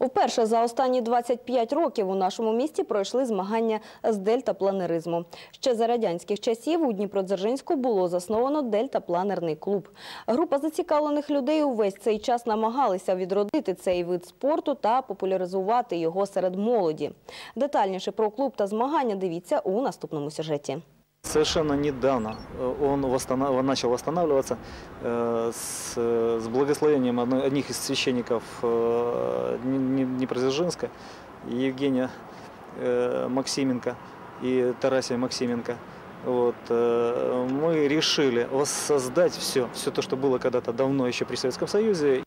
Вперше за останні 25 років у нашому місті пройшли змагання з дельтапланеризму. Ще за радянських часів у Дніпродзержинську було засновано дельтапланерний клуб. Група зацікавлених людей увесь цей час намагалися відродити цей вид спорту та популяризувати його серед молоді. Детальніше про клуб та змагання дивіться у наступному сюжеті. Совершенно недавно э, он восстанов- начал восстанавливаться э, с, э, с благословением одно- одних из священников э, Дни- Дни- Днепродзержинска, Евгения э, Максименко и Тарасия Максименко. Вот, э, мы решили воссоздать все, все то, что было когда-то давно еще при Советском Союзе,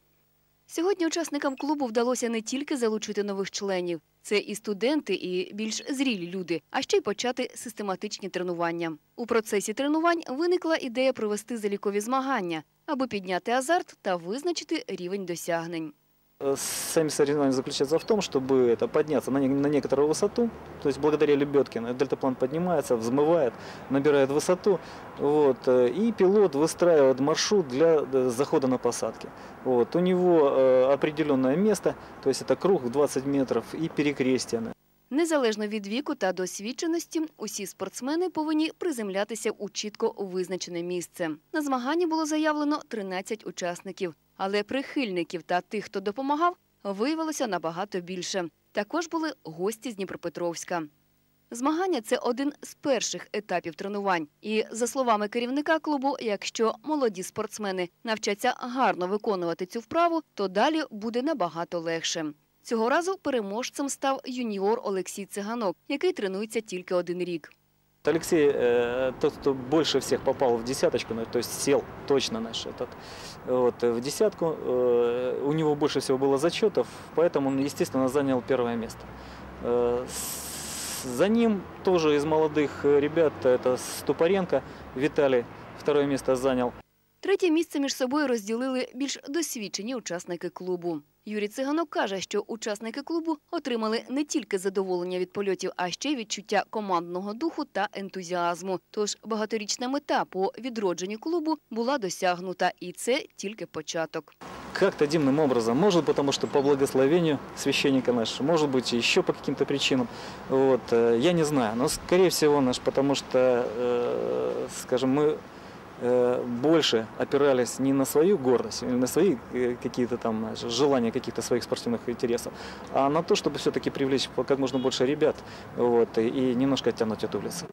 Сьогодні учасникам клубу вдалося не тільки залучити нових членів, це і студенти, і більш зрілі люди, а ще й почати систематичні тренування. У процесі тренувань виникла ідея провести залікові змагання, аби підняти азарт та визначити рівень досягнень. Э, Сами соревнования заключаются в том, чтобы это подняться на, на некоторую высоту. То есть благодаря лебедке дельтаплан поднимается, взмывает, набирает высоту. Вот, э, и пилот выстраивает маршрут для э, захода на посадки. Вот, у него определенное место, то есть это круг в 20 метров и перекрестие. Незалежно від віку та досвідченості, усі спортсмени повинні приземлятися у чітко визначене місце. На змаганні було заявлено 13 учасників, але прихильників та тих, хто допомагав, виявилося набагато більше. Також були гості з Дніпропетровська. Змагання це один з перших етапів тренувань. І за словами керівника клубу, якщо молоді спортсмени навчаться гарно виконувати цю вправу, то далі буде набагато легше. Цього разу переможцем став юніор Олексій Циганок, який тренується тільки один рік. Алексей, э, тот, кто больше всех попал в десяточку, ну, то есть сел точно наш этот, вот, э, в десятку, э, у него больше всего было зачетов, поэтому он, естественно, занял первое место. Э, с- За ним тоже из молодых э, ребят, это Ступаренко Виталий, второе место занял. Третє місце між собою розділили більш досвідчені учасники клубу. Юрій Циганок каже, що учасники клубу отримали не тільки задоволення від польотів, а ще й відчуття командного духу та ентузіазму. Тож багаторічна мета по відродженню клубу була досягнута, і це тільки початок. Как-то дивным образом, может потому что по благословению священника нашего, может быть еще по каким-то причинам, вот, э, я не знаю, но скорее всего наш, потому что, э, скажем, мы э, больше опирались не на свою гордость, или на свои э, какие-то там желания каких-то своих спортивных интересов, а на то, чтобы все-таки привлечь как можно больше ребят вот, и немножко оттянуть от улицы.